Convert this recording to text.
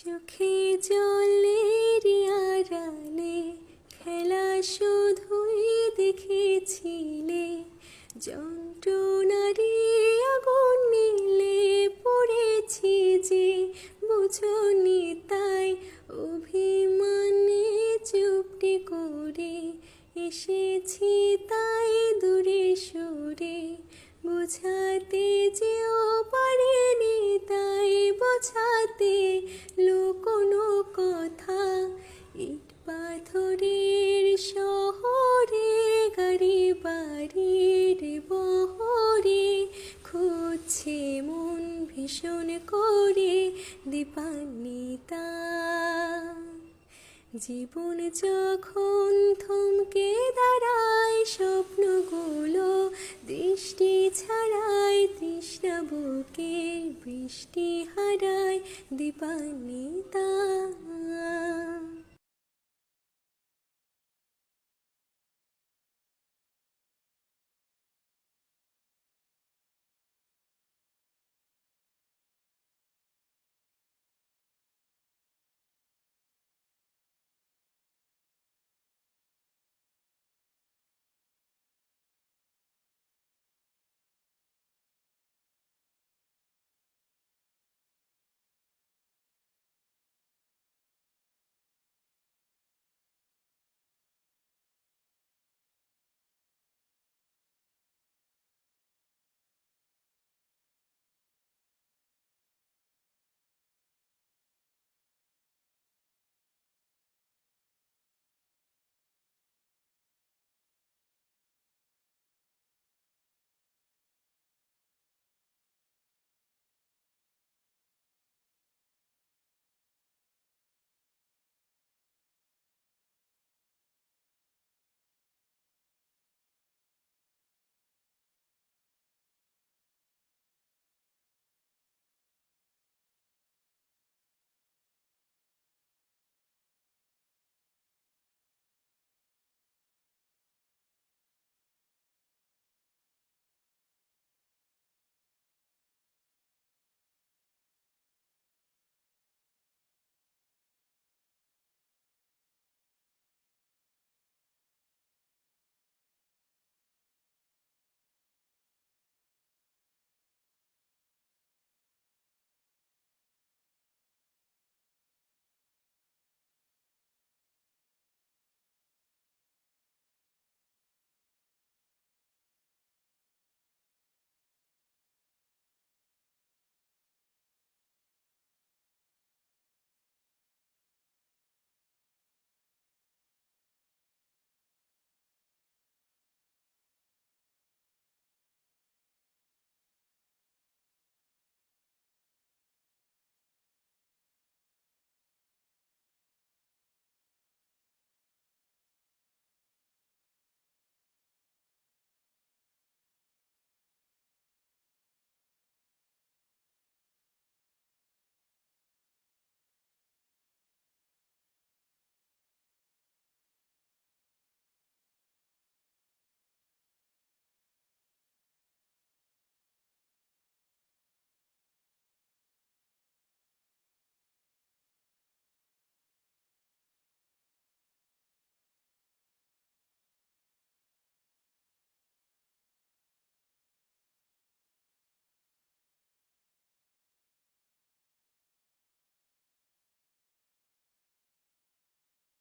চোখে জলের আড়ালে খেলা শুধুই দেখেছিলে। যন্ত্রণারে আগুন নিলে পড়েছি যে বুঝনি বাড়ির বহরে খুঁজছে মন ভীষণ করে দীপান্বিতা। জীবন যখন থমকে দাঁড়ায়, স্বপ্নগুলো দৃষ্টি ছাড়ায়, তৃষ্ণা বুকে বৃষ্টি হারায় দীপান্বিতা।